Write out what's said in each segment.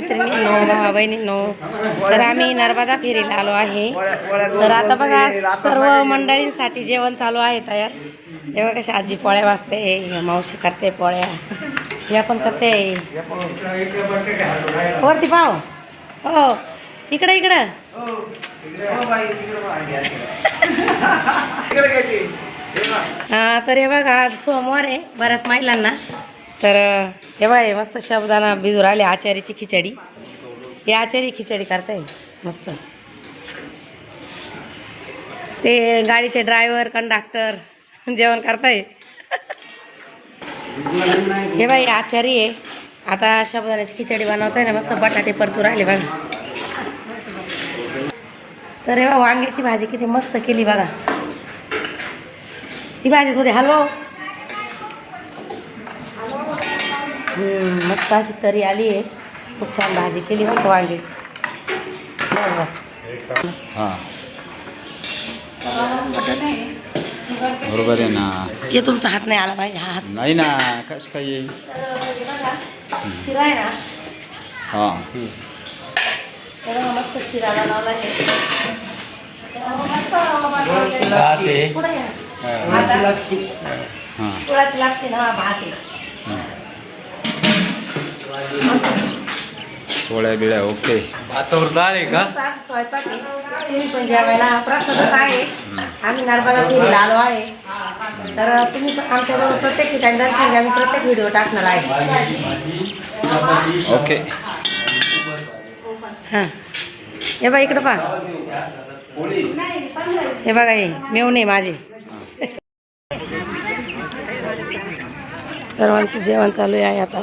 बहिणींनो तर आम्ही नर्मदा फेरीला आलो आहे. तर आता बघा सर्व मंडळींसाठी जेवण चालू आहे तयार. तेव्हा कशा आजी पोळ्या वाजते मावशी करते पोळ्या. ह्या पण करते. वरती पाव. हो. इकडं इकडं. हा तर हे बघा आज सोमवार आहे बऱ्याच महिलांना. तर हे बघा हे मस्त शब्दाना भिजू राहिले आचारीची खिचडी. हे आचारी खिचडी करताय मस्त. ते गाडीचे ड्रायव्हर कंडक्टर जेवण करताय. हे बाई आचारी आहे. आता शब्दानाची खिचडी बनवताय ना मस्त बटाटे परतू राहिले बघा. तर हे बा वांग्याची भाजी किती मस्त केली बघा. ही भाजी थोडी हलवा मस्त अशी तरी आली आहे. खूप छान भाजी केली का वांग्याची. बस बस. हां. बरोबर आहे ना. हे तुमचा हात नाही आला पाहिजे हा हात. नाही ना कसं काय येईल? शिरा आहे ना हां. तर मस्त शिरा बनवला आहे पुढे या. आता हां. गुळाची लापशी ना भात आहे. पोळ्या बिळ्या ओके. भातावर डाळ आहे का? मस्त असं स्वयंपाक आहे. तुम्ही पण जेवायला प्रसादच आहे. आम्ही नर्मदा फेरीला आलो आहे. तर तुम्ही पण आमच्याबरोबर प्रत्येक ठिकाणी दर्शन घ्या. आम्ही प्रत्येक व्हिडिओ टाकणार आहे. ओके. हां. हे बघा इकडं पहा. हे बघा हे मेवणे माझे. सर्वांचं जेवण चालू आहे आता.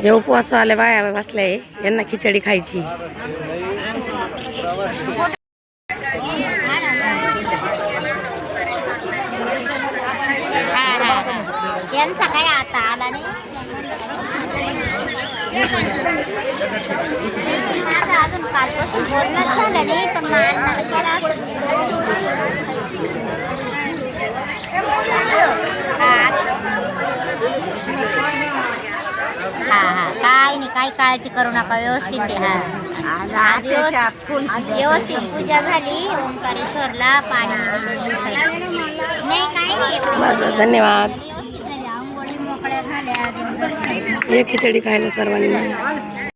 हे उपवास आले बाया बसले यांना खिचडी खायची. यांचा काय आता आला नाही? अजून कालपासून बोलणंच झालं नाही पण माणसाला करा हा हा काय नाही काही काळजी करू नका व्यवस्थित हा. आज व्यवस्थित आज व्यवस्थित पूजा झाली ओंकारेश्वरला पाणी नाही काही नाही. बरं बरं धन्यवाद. व्यवस्थित झाली आंघोळी मोकळ्या झाल्या हे खिचडी खायला सर्वांनी.